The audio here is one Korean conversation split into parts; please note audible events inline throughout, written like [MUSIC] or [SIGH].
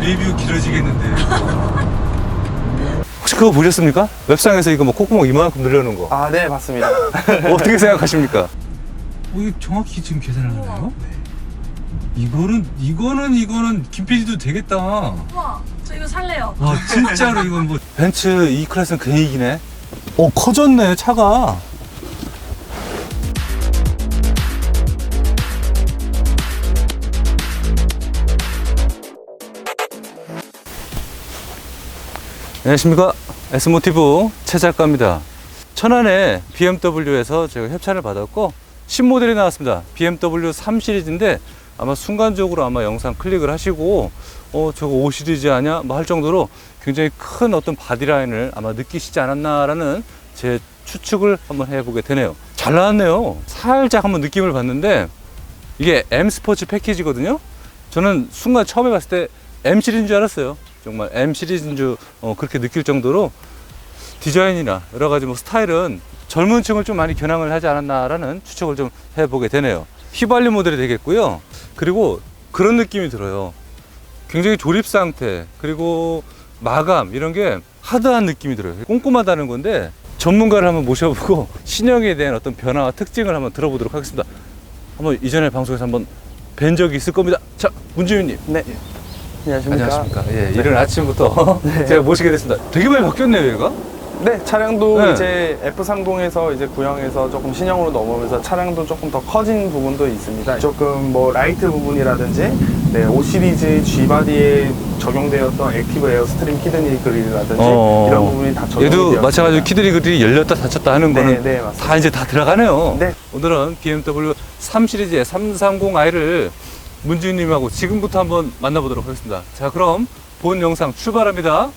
오늘 리뷰 길어지겠는데. [LAUGHS] 혹시 그거 보셨습니까? 웹상에서 이거 뭐 콧구멍 이만큼 늘려놓은 거. 아, 네, 맞습니다. [LAUGHS] 어떻게 생각하십니까? 어, 이거 정확히 지금 계산하는 거예요? 이거는, 이거는, 이거는 김 PD도 되겠다. 와, 우와, 저 이거 살래요. 진짜로 이건 뭐. 벤츠 E 클래스는 그 얘기네. 어, 커졌네, 차가. 안녕하십니까. S모티브 최 작가입니다. 천안에 BMW에서 제가 협찬을 받았고, 신모델이 나왔습니다. BMW 3 시리즈인데, 아마 순간적으로 아마 영상 클릭을 하시고, 어, 저거 5 시리즈 아냐? 뭐 할 정도로 굉장히 큰 어떤 바디라인을 아마 느끼시지 않았나라는 제 추측을 한번 해보게 되네요. 잘 나왔네요. 살짝 한번 느낌을 봤는데, 이게 M 스포츠 패키지거든요. 저는 순간 처음에 봤을 때 M 시리즈인 줄 알았어요. 정말 M 시리즈인 줄 어, 그렇게 느낄 정도로 디자인이나 여러 가지 뭐 스타일은 젊은 층을 좀 많이 겨냥을 하지 않았나라는 추측을 좀 해보게 되네요. 휘발유 모델이 되겠고요. 그리고 그런 느낌이 들어요. 굉장히 조립 상태, 그리고 마감, 이런 게 하드한 느낌이 들어요. 꼼꼼하다는 건데 전문가를 한번 모셔보고 [LAUGHS] 신형에 대한 어떤 변화와 특징을 한번 들어보도록 하겠습니다. 한번 이전에 방송에서 한번 뵌 적이 있을 겁니다. 자, 문지윤님. 네. 안녕하십니까. 안녕하십니까. 예, 이른 아침부터 [LAUGHS] 제가 모시게 됐습니다. 되게 많이 바뀌었네요, 얘가. 네, 차량도 네. 이제 F30에서 이제 구형해서 조금 신형으로 넘어오면서 차량도 조금 더 커진 부분도 있습니다. 조금 뭐 라이트 부분이라든지 네, 5 시리즈 G바디에 적용되었던 액티브 에어 스트림 키드니 그릴이라든지 어. 이런 부분이 다 적용이 얘도 되었습니다. 마찬가지로 키들이 그들이 열렸다 닫혔다 하는 네, 거는 네, 맞습니다. 다 이제 다 들어가네요. 네. 오늘은 BMW 3 시리즈의 330i를 문지윤님하고 지금부터 한번 만나보도록 하겠습니다. 자, 그럼 본 영상 출발합니다.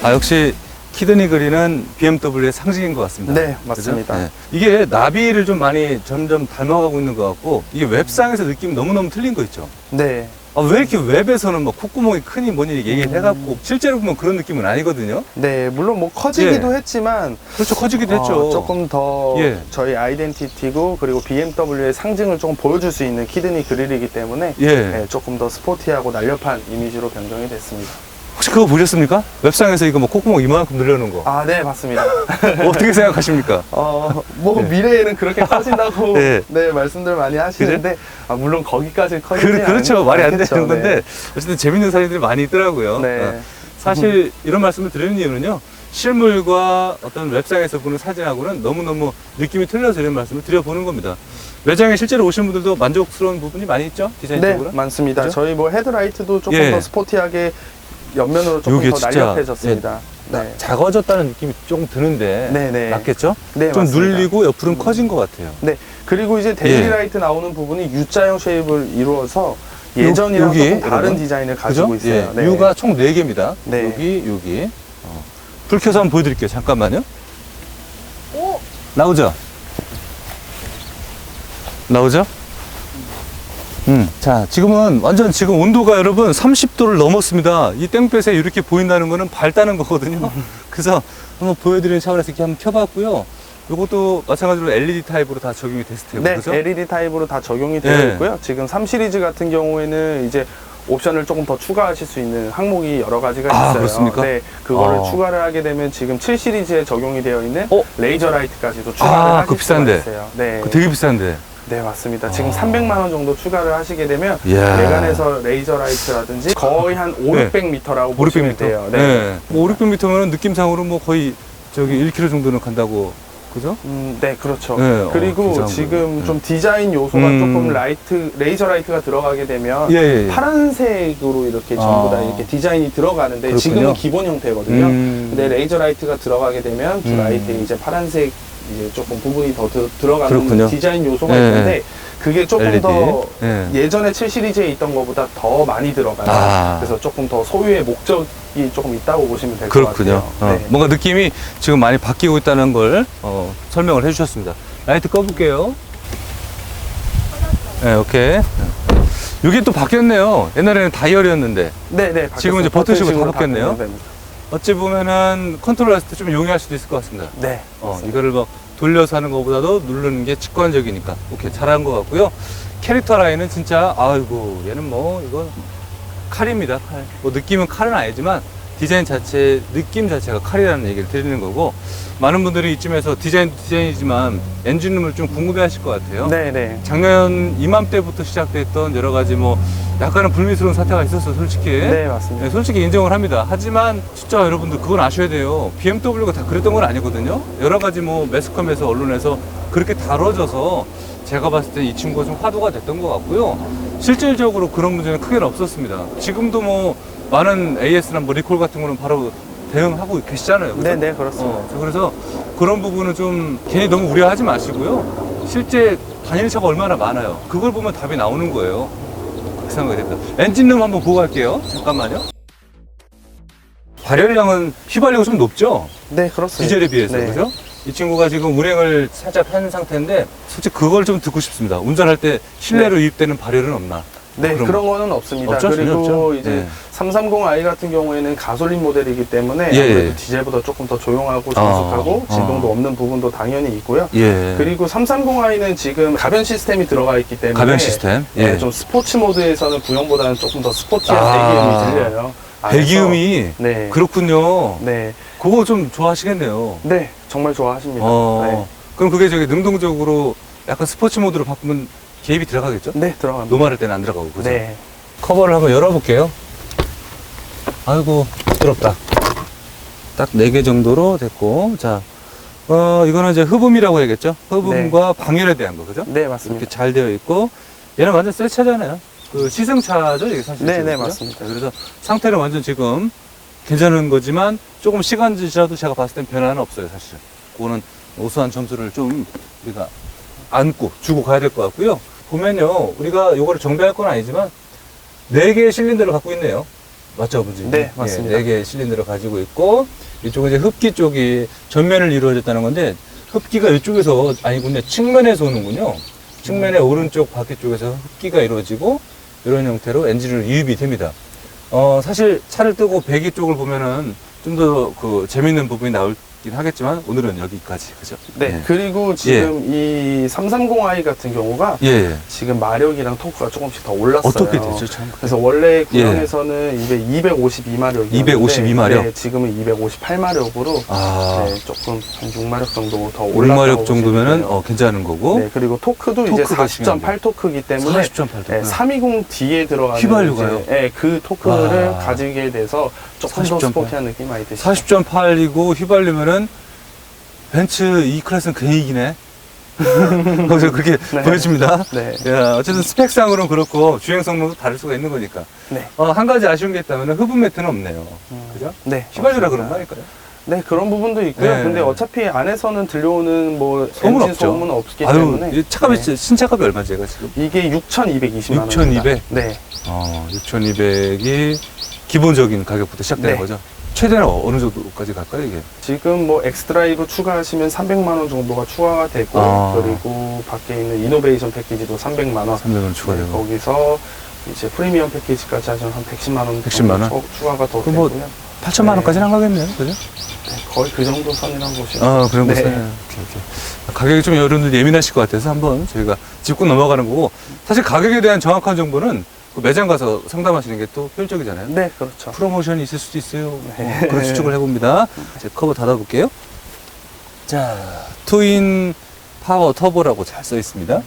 아, 역시 키드니 그리는 BMW의 상징인 것 같습니다. 네, 맞습니다. 네. 이게 나비를 좀 많이 점점 닮아가고 있는 것 같고 이게 웹상에서 느낌이 너무너무 틀린 거 있죠. 네. 아, 왜 이렇게 웹에서는 막 콧구멍이 크니 뭐니 얘기를 해갖고 실제로 보면 그런 느낌은 아니거든요. 네, 물론 뭐 커지기도 했지만 그렇죠. 커지기도 어, 했죠. 조금 더 예. 저희 아이덴티티고 그리고 BMW의 상징을 조금 보여줄 수 있는 키드니 그릴이기 때문에 예. 네, 조금 더 스포티하고 날렵한 이미지로 변경이 됐습니다. 혹시 그거 보셨습니까? 웹상에서 이거 뭐 콧구멍 이만큼 늘려놓은 거. 아, 네, 맞습니다. [LAUGHS] 어떻게 생각하십니까? 어, 뭐 네. 미래에는 그렇게 커진다고 [LAUGHS] 네. 네. 말씀들 많이 하시는데 아, 물론 거기까지 커지지 그, 그렇죠. 않- 말이 안 않겠죠. 되는 건데 네. 어쨌든 재밌는 사진들이 많이 있더라고요. 네. 어. 사실 이런 말씀을 드리는 이유는요. 실물과 어떤 웹상에서 보는 사진하고는 너무너무 느낌이 틀려서 이런 말씀을 드려보는 겁니다. 매장에 실제로 오신 분들도 만족스러운 부분이 많이 있죠? 네, 디자인적으로? 많습니다. 그죠? 저희 뭐 헤드라이트도 조금 예. 더 스포티하게 옆면으로 조금 더 날렵해졌습니다. 네. 작아졌다는 느낌이 조금 드는데 네, 네. 맞겠죠? 네, 좀 맞습니다. 눌리고 옆으로는 커진 것 같아요. 네. 그리고 이제 데일리 예. 라이트 나오는 부분이 U자형 쉐입을 이루어서 예전이랑 여기, 조금 다른 여러분. 디자인을 가지고 그죠? 있어요. 예, U가 총 4개입니다. 네. 여기, 여기. 어. 불 켜서 한번 보여드릴게요. 잠깐만요. 오, 나오죠? 나오죠? 음, 자, 지금은 완전 지금 온도가 여러분 30도를 넘었습니다. 이 땡볕에 이렇게 보인다는 거는 밝다는 거거든요. [LAUGHS] 그래서 한번 보여드리는 차원에서 이렇게 한번 켜봤고요. 이것도 마찬가지로 LED 타입으로 다 적용이 됐을 테고, 네, 그죠? LED 타입으로 다 적용이 되어 예. 있고요. 지금 3 시리즈 같은 경우에는 이제 옵션을 조금 더 추가하실 수 있는 항목이 여러 가지가 아, 있어요. 그렇습니까? 네, 그거를 아. 추가를 하게 되면 지금 7 시리즈에 적용이 되어 있는 어? 레이저 라이트까지도 추가를 아, 하실 그거 수가 비싼데. 있어요. 네, 그거 되게 비싼데. 네 맞습니다. 지금 아. 300만 원 정도 추가를 하시게 되면 이야. 외관에서 레이저 라이트라든지 거의 한 5, 네. 600m라고 5, 보시면 600m? 돼요. 네. 네. 뭐 5, 600m면 느낌상으로 뭐 거의 저기 1km 정도는 간다고, 그죠? 음, 네, 그렇죠. 네, 어, 그리고 괜찮은 지금 거예요. 좀 디자인 요소가 음. 조금 라이트, 레이저 라이트가 들어가게 되면 예, 예, 예. 파란색으로 이렇게 전부 다 아. 이렇게 디자인이 들어가는데 그렇군요. 지금은 기본 형태거든요. 음. 근데 레이저 라이트가 들어가게 되면 두 음. 라이트에 이제 파란색 이제 조금 부분이 더 들, 들어가는 그렇군요. 디자인 요소가 예, 있는데 그 그게 조금 LED. 더 예. 예전에 7 시리즈에 있던 것보다 더 많이 들어가요. 아. 그래서 조금 더 소유의 목적이 조금 있다고 보시면 될 것 그렇군요. 같아요. 어, 네. 뭔가 느낌이 지금 많이 바뀌고 있다는 걸 어, 설명을 해주셨습니다. 라이트 꺼볼게요. 네, 오케이. 이게 또 바뀌었네요. 옛날에는 다이얼이었는데 네, 네. 지금은 이제. 버튼식으로 다 바뀌었네요. 됩니다. 어찌 보면은 컨트롤 했을 때 좀 용이할 수도 있을 것 같습니다. 네. 어. 이거를 뭐 돌려서 하는 것보다도 누르는 게 직관적이니까 오케이 잘한 것 같고요. 캐릭터 라인은 진짜 아이고 얘는 뭐 이거 칼입니다 칼. 뭐 느낌은 칼은 아니지만 디자인 자체 느낌 자체가 칼이라는 얘기를 드리는 거고 많은 분들이 이쯤에서 디자인 디자인이지만 엔진룸을 좀 궁금해하실 것 같아요. 네, 네. 작년 이맘때부터 시작됐던 여러 가지 뭐 약간은 불미스러운 사태가 있었어 솔직히. 네, 맞습니다. 네, 솔직히 인정을 합니다. 하지만 진짜 여러분들 그건 아셔야 돼요. BMW가 다 그랬던 건 아니거든요. 여러 가지 뭐 매스컴에서 언론에서 그렇게 다뤄져서 제가 봤을 때 이 친구가 좀 화두가 됐던 것 같고요. 실질적으로 그런 문제는 크게는 없었습니다. 지금도 뭐 많은 AS나 뭐 리콜 같은 거는 바로 대응하고 계시잖아요. 그죠? 네, 네, 그렇습니다. 어, 그래서 그런 부분은 좀 괜히 너무 우려하지 마시고요. 실제 다니는 차가 얼마나 많아요. 그걸 보면 답이 나오는 거예요. 생각이 됩니다. 엔진룸 한번 보고 갈게요. 잠깐만요. 발열량은 휘발유가 좀 높죠? 네, 그렇습니다. 디젤에 비해서. 네. 그죠? 이 친구가 지금 운행을 살짝 한 상태인데, 솔직히 그걸 좀 듣고 싶습니다. 운전할 때 실내로 유입되는 발열은 없나? 네, 그런 그런, 거는 없습니다. 없죠? 그리고 없죠? 이제 네. 330i 같은 경우에는 가솔린 모델이기 때문에 예, 아무래도 예. 디젤보다 조금 더 조용하고 어, 정숙하고 진동도 어. 없는 부분도 당연히 있고요. 예. 그리고 330i는 지금 가변 시스템이 들어가 있기 때문에 가변 시스템? 네, 예. 좀 스포츠 모드에서는 구형보다는 조금 더 스포티한 아. 배기음이 들려요. 안에서. 배기음이 네. 그렇군요. 네. 그거 좀 좋아하시겠네요. 네, 정말 좋아하십니다. 어, 그럼 그게 저기 능동적으로 약간 스포츠 모드로 바꾸면 개입이 들어가겠죠? 네. 네, 들어갑니다. 노말할 때는 안 들어가고, 그죠? 네. 커버를 한번 열어볼게요. 아이고, 부드럽다. 딱 4개 정도로 됐고, 자, 어, 이거는 이제 흡음이라고 해야겠죠? 흡음과 방열에 대한 거, 그죠? 네, 맞습니다. 이렇게 잘 되어 있고, 얘는 완전 새 차잖아요. 그 시승차죠, 이게 사실. 네, 네? 맞습니다. 그래서 상태는 완전 지금 괜찮은 거지만 조금 시간 지나도 제가 봤을 땐 변화는 없어요, 사실. 그거는 우수한 점수를 좀 우리가 안고 주고 가야 될 것 같고요. 보면요, 우리가 요거를 정비할 건 아니지만 네 개의 실린더를 갖고 있네요. 맞죠, 아버지? 네, 맞습니다. 네 개의 실린더를 가지고 있고 이쪽은 이제 흡기 쪽이 전면을 이루어졌다는 건데 흡기가 이쪽에서 아니군요, 측면에서 오는군요. 측면의 오른쪽 바퀴 쪽에서 흡기가 이루어지고 이런 형태로 엔진을 유입이 됩니다. 어, 사실 차를 뜨고 배기 쪽을 보면은 좀 더 그 재밌는 부분이 나올긴 하겠지만 오늘은 여기까지, 그죠? 네. 그리고 지금 이 330i 같은 경우가 예. 예. 지금 마력이랑 토크가 조금씩 더 올랐어요. 어떻게 되죠, 참? 그래서 원래 구형에서는 이게 252마력이었는데 252 마력? 네, 지금은 258마력으로 아, 네, 조금 한 6마력 정도 더 올랐다고 5마력 정도면은 어, 괜찮은 거고. 네, 그리고 토크도 이제 토크가 중요한 40.8 토크이기 때문에 40.8 네, 320D에 들어가는 휘발유가요? 이제, 네, 그 토크를 와. 가지게 돼서 조금 더 40.8. 스포티한 느낌이 많이 드시죠. 40.8이고 휘발유면은 벤츠 E 클래스는 괜히 이기네. [LAUGHS] 거기서 그렇게 네. 보여집니다. 네. 야, 어쨌든 스펙상으로는 그렇고 주행 성능도 다를 수가 있는 거니까. 네. 어, 한 가지 아쉬운 게 있다면 흡음 매트는 없네요. 음, 그죠? 네. 휘발유라. 그런 거니까요. 네, 그런 부분도 있고요. 네. 근데 어차피 안에서는 들려오는 뭐 소문 엔진 없죠. 소음은 없기 아유, 때문에 이 차값이 네. 신차값이 얼마지, 지금? 이게 6,220만 원. 6,200? 네. 어, 6,200이 기본적인 가격부터 시작되는 네. 거죠. 최대는 어느 정도까지 갈까요, 이게? 지금 뭐 엑스드라이브 추가하시면 300만 원 정도가 추가가 되고 아. 그리고 밖에 있는 이노베이션 패키지도 300만 원. 300원 추가되고. 네, 거기서 이제 프리미엄 패키지까지 하시면 한 110만 원 110만 원? 정도 추- 추가가 더 그럼 뭐 되고요. 8천만 네. 원까지는 안 가겠네요, 그죠? 네, 거의 그 정도 선이라고 보시면 아, 그런 거 네. 오케이. 가격이 좀 여러분들 예민하실 것 같아서 한번 저희가 짚고 넘어가는 거고 사실 가격에 대한 정확한 정보는 그 매장 가서 상담하시는 게 또 효율적이잖아요. 네, 그렇죠. 프로모션이 있을 수도 있어요. 네. 어, 그런 추측을 해봅니다. 이제 커버 닫아볼게요. 자, 트윈 파워 터보라고 잘 써 있습니다.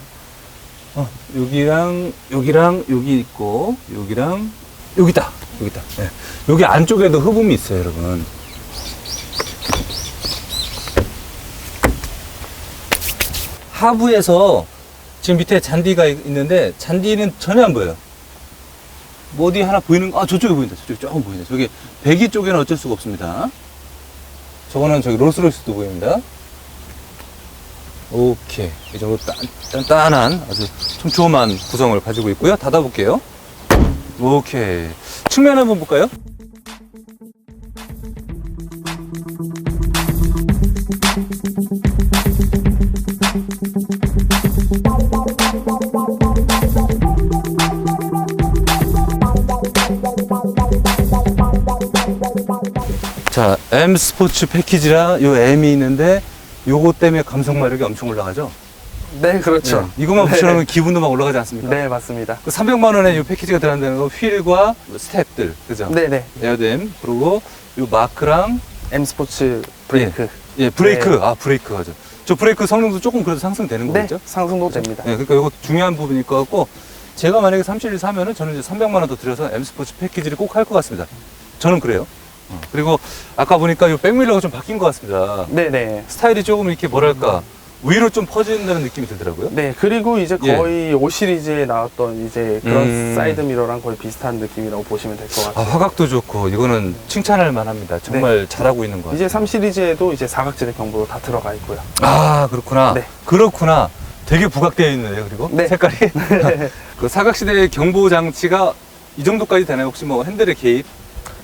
어, 여기랑, 여기랑, 여기 있고, 여기랑, 여기 있다. 여기 있다. 네. 여기 안쪽에도 흡음이 있어요, 여러분. 하부에서 지금 밑에 잔디가 있- 있는데 잔디는 전혀 안 보여요. 뭐 어디 하나 보이는 아 저쪽에 보인다. 저쪽에 조금 보이네. 저기 배기 쪽에는 어쩔 수가 없습니다. 저거는 저기 롤스로이스도 보입니다. 오케이. 이 정도 단, 단단한 아주 촘촘한 구성을 가지고 있고요. 닫아볼게요. 오케이. 측면 한번 볼까요? M 스포츠 패키지라 요 M이 있는데 요거 때문에 감성 마력이 엄청 올라가죠? 네, 그렇죠. 네. 이것만 네. 붙여놓으면 기분도 막 올라가지 않습니까? 네, 맞습니다. 그 300만 원에 이 패키지가 들어간다는 거 휠과 스텝들, 그죠? 네, 네. 에어댐 그리고 요 마크랑 M 스포츠 브레이크. 예 브레이크, 네. 아 브레이크 하죠. 저 브레이크 성능도 조금 그래도 상승되는 네, 거겠죠? 상승도 됩니다. 네, 그러니까 이거 중요한 부분일 것 같고 제가 만약에 3시리즈 사면은 저는 이제 300만 원 더 들여서 M 스포츠 패키지를 꼭 할 것 같습니다. 저는 그래요. 어, 그리고 아까 보니까 이 백밀러가 좀 바뀐 것 같습니다. 네, 네. 스타일이 조금 이렇게 뭐랄까 위로 좀 퍼진다는 느낌이 들더라고요. 네, 그리고 이제 예. 거의 5 시리즈에 나왔던 이제 그런 음. 사이드 미러랑 거의 비슷한 느낌이라고 보시면 될 것 아, 같아요. 화각도 좋고 이거는 칭찬할 만합니다. 정말 잘하고 있는 것 같아요. 이제 3 시리즈에도 이제 사각지대 경보도 다 들어가 있고요. 아 그렇구나. 네. 그렇구나. 되게 부각되어 있네요. 그리고 네. 색깔이 [LAUGHS] 그 사각시대 경보 장치가 이 정도까지 되나요? 혹시 뭐 핸들의 개입?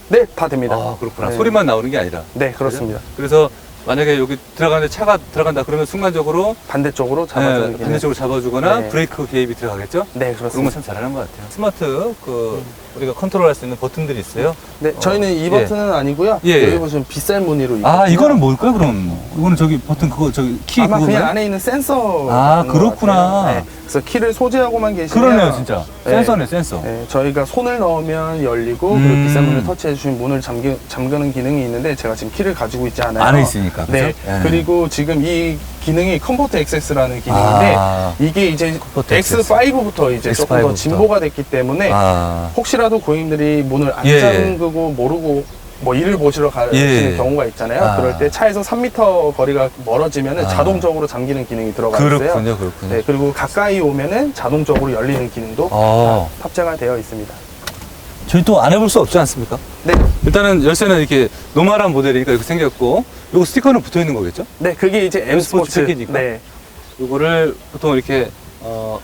네, 다 됩니다. 아 그렇구나. 네. 소리만 나오는 게 아니라. 네, 그렇습니다. 그래서 만약에 여기 들어가는데 차가 들어간다 그러면 순간적으로 반대쪽으로 잡아주는 네. 반대쪽으로 잡아주거나 네. 브레이크 개입이 들어가겠죠? 네, 그런 거 그렇습니다. 참 잘하는 것 같아요. 스마트 그 우리가 컨트롤할 수 있는 버튼들이 있어요. 네, 저희는 이 예. 버튼은 아니고요. 예, 예. 여기 보시면 빗살 무늬로 아 있거든요. 이거는 뭘까요? 그럼 이거는 저기 버튼 그거 저기 키 아마 그거가요? 그냥 안에 있는 센서. 아, 같은 것 그렇구나. 같아요. 네, 그래서 키를 소지하고만 계시면 그러네요, 진짜. 네. 센서네, 센서. 네, 저희가 손을 넣으면 열리고 음. 그리고 빗살 문을 터치해 주시면 문을 잠기, 잠그는 기능이 있는데 제가 지금 키를 가지고 있지 않아요. 안에 있으니까. 그죠? 네. 예. 그리고 지금 이 기능이 컴포트 액세스라는 기능인데 아. 이게 이제 컴포트 액세스. X5부터 이제 조금 X5 부터. 더 진보가 됐기 때문에 아. 혹시라도 고객님들이 문을 안 예. 잠그고 모르고 뭐 일을 보시러 가시는 예. 경우가 있잖아요. 아. 그럴 때 차에서 3m 거리가 멀어지면 아. 자동적으로 잠기는 기능이 들어가 있어요. 그렇군요, 그렇군요. 네, 그리고 가까이 오면은 자동적으로 열리는 기능도 아. 탑재가 되어 있습니다. 저희 또 안 해볼 수 없지 않습니까? 네, 일단은 열쇠는 이렇게 노멀한 모델이니까 이렇게 생겼고, 요거 스티커는 붙어 있는 거겠죠? 네, 그게 이제 M 스포츠 패키지니까? 네, 요거를 보통 이렇게, 어,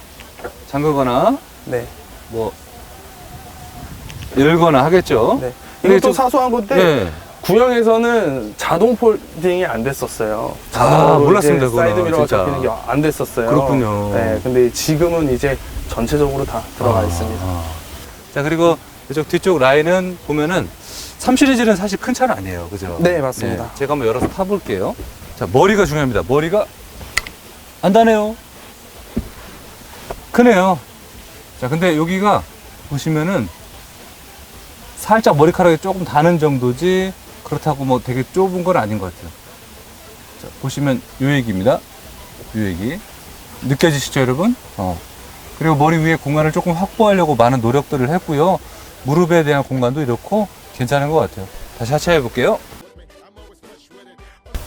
잠그거나, 네, 뭐, 열거나 하겠죠? 네. 근데 이것도 좀- 사소한 건데 네. 구형에서는 자동 폴딩이 안 됐었어요. 아, 자동으로 몰랐습니다, 이제 사이드 미러가 진짜. 잡히는 게 안 됐었어요. 그렇군요. 네, 근데 지금은 이제 전체적으로 다 들어가 아. 있습니다. 자, 그리고 이쪽 뒤쪽 라인은 보면은 3 시리즈는 사실 큰 차는 아니에요. 그죠? 네, 맞습니다. 제가 한번 열어서 타볼게요. 자, 머리가 중요합니다. 머리가 안 다네요. 크네요. 자, 근데 여기가 보시면은 살짝 머리카락이 조금 다는 정도지 그렇다고 뭐 되게 좁은 건 아닌 것 같아요. 자, 보시면 요 얘기입니다. 요 얘기. 느껴지시죠, 여러분? 어. 그리고 머리 위에 공간을 조금 확보하려고 많은 노력들을 했고요. 무릎에 대한 공간도 이렇고 괜찮은 것 같아요. 다시 하차해 볼게요.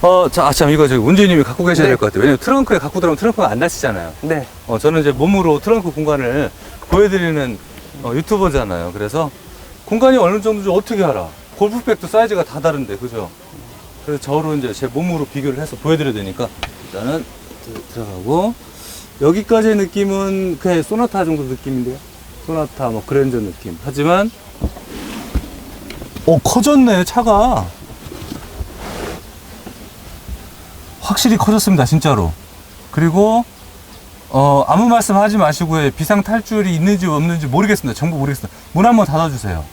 어, 자, 아, 참, 이거 저기 운전님이 갖고 계셔야 네. 될 것 같아요. 왜냐면 트렁크에 갖고 들어오면 트렁크가 안 닫히잖아요. 네, 어, 저는 이제 몸으로 트렁크 공간을 보여드리는 어, 유튜버잖아요. 그래서 공간이 어느 정도인지 어떻게 알아? 골프백도 사이즈가 다 다른데, 그죠? 그래서 저로 이제 제 몸으로 비교를 해서 보여드려야 되니까 일단은 들- 들어가고 여기까지의 느낌은 그냥 소나타 정도 느낌인데요. 소나타, 뭐 그랜저 느낌. 하지만 오 커졌네 차가. 확실히 커졌습니다, 진짜로. 그리고 어, 아무 말씀 하지 마시고요. 비상 탈출이 있는지 없는지 모르겠습니다. 정보 모르겠습니다. 문 한번 닫아주세요.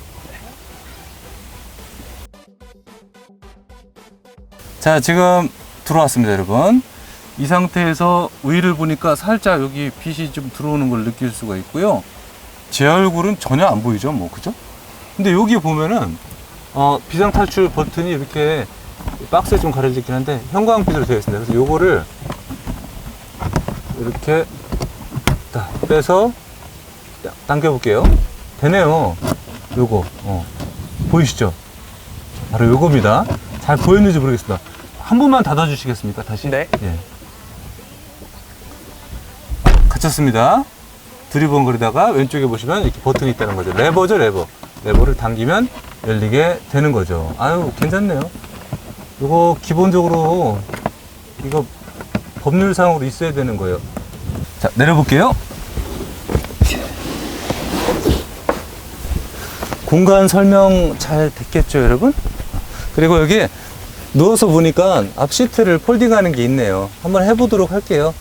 자, 지금 들어왔습니다, 여러분. 이 상태에서 위를 보니까 살짝 여기 빛이 좀 들어오는 걸 느낄 수가 있고요. 제 얼굴은 전혀 안 보이죠, 뭐, 그죠? 근데 여기 보면은, 어, 비상 탈출 버튼이 이렇게 박스에 좀 가려지긴 한데, 형광빛으로 되어 있습니다. 그래서 요거를 이렇게 딱 빼서 딱 당겨 볼게요. 되네요. 요거, 어. 보이시죠? 바로 요겁니다. 잘 보였는지 모르겠습니다. 한 번만 닫아 주시겠습니까? 다시? 네. 예. 갇혔습니다. 두리번거리다가 왼쪽에 보시면 이렇게 버튼이 있다는 거죠. 레버죠, 레버. 레버를 당기면 열리게 되는 거죠. 아유, 괜찮네요. 이거 기본적으로 이거 법률상으로 있어야 되는 거예요. 자, 내려볼게요. 공간 설명 잘 됐겠죠, 여러분? 그리고 여기 누워서 보니까 앞 시트를 폴딩하는 게 있네요. 한번 해보도록 할게요.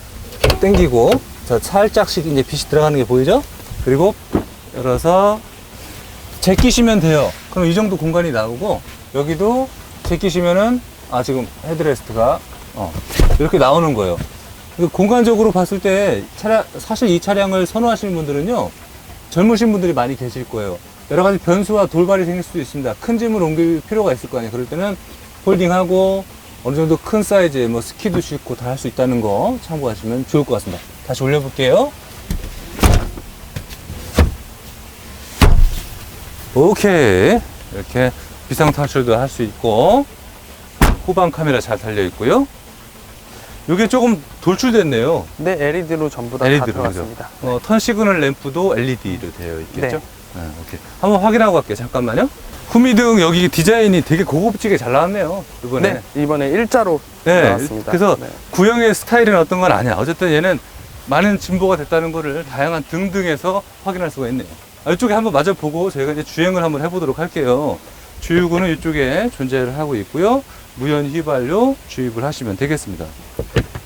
당기고, 자, 살짝씩 이제 빛이 들어가는 게 보이죠? 그리고 열어서 제끼시면 돼요. 그럼 이 정도 공간이 나오고, 여기도 제끼시면은, 아, 지금 헤드레스트가, 어, 이렇게 나오는 거예요. 그 공간적으로 봤을 때 차량, 사실 이 차량을 선호하시는 분들은요, 젊으신 분들이 많이 계실 거예요. 여러 가지 변수와 돌발이 생길 수도 있습니다. 큰 짐을 옮길 필요가 있을 거 아니에요. 그럴 때는 폴딩하고 어느 정도 큰 사이즈의 뭐 스키도 싣고 다 할 수 있다는 거 참고하시면 좋을 것 같습니다. 다시 올려볼게요. 오케이. 이렇게 비상 탈출도 할 수 있고 후방 카메라 잘 달려 있고요. 이게 조금 돌출됐네요. 네, LED로 전부 다, 다 LED 로 들어갔습니다. 어, 턴 시그널 램프도 LED로 되어 있겠죠? 네. 네, 오케이. 한번 확인하고 갈게요. 잠깐만요. 후미등 여기 디자인이 되게 고급지게 잘 나왔네요. 이번에. 네, 이번에 일자로 네, 나왔습니다. 그래서 네. 구형의 스타일은 어떤 건 아니야. 어쨌든 얘는 많은 진보가 됐다는 거를 다양한 등등에서 확인할 수가 있네요. 아, 이쪽에 한번 마저 보고 저희가 이제 주행을 한번 해보도록 할게요. 주유구는 이쪽에 존재를 하고 있고요. 무연 휘발유 주입을 하시면 되겠습니다.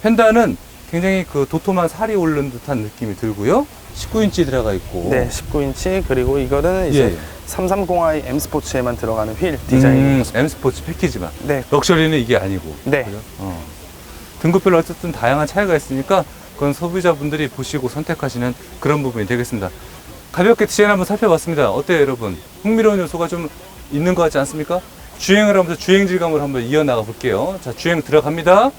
펜다는 굉장히 그 도톰한 살이 오른 듯한 느낌이 들고요. 19인치 들어가 있고. 네, 19인치 그리고 이거는 이제 예. 330i M 스포츠에만 들어가는 휠 디자인. 음, M 스포츠 패키지만. 네, 럭셔리는 이게 아니고. 네. 어. 등급별로 어쨌든 다양한 차이가 있으니까 그건 소비자분들이 보시고 선택하시는 그런 부분이 되겠습니다. 가볍게 디자인 한번 살펴봤습니다. 어때요, 여러분? 흥미로운 요소가 좀 있는 것 같지 않습니까? 주행을 하면서 주행 질감을 한번 이어나가 볼게요. 자, 주행 들어갑니다.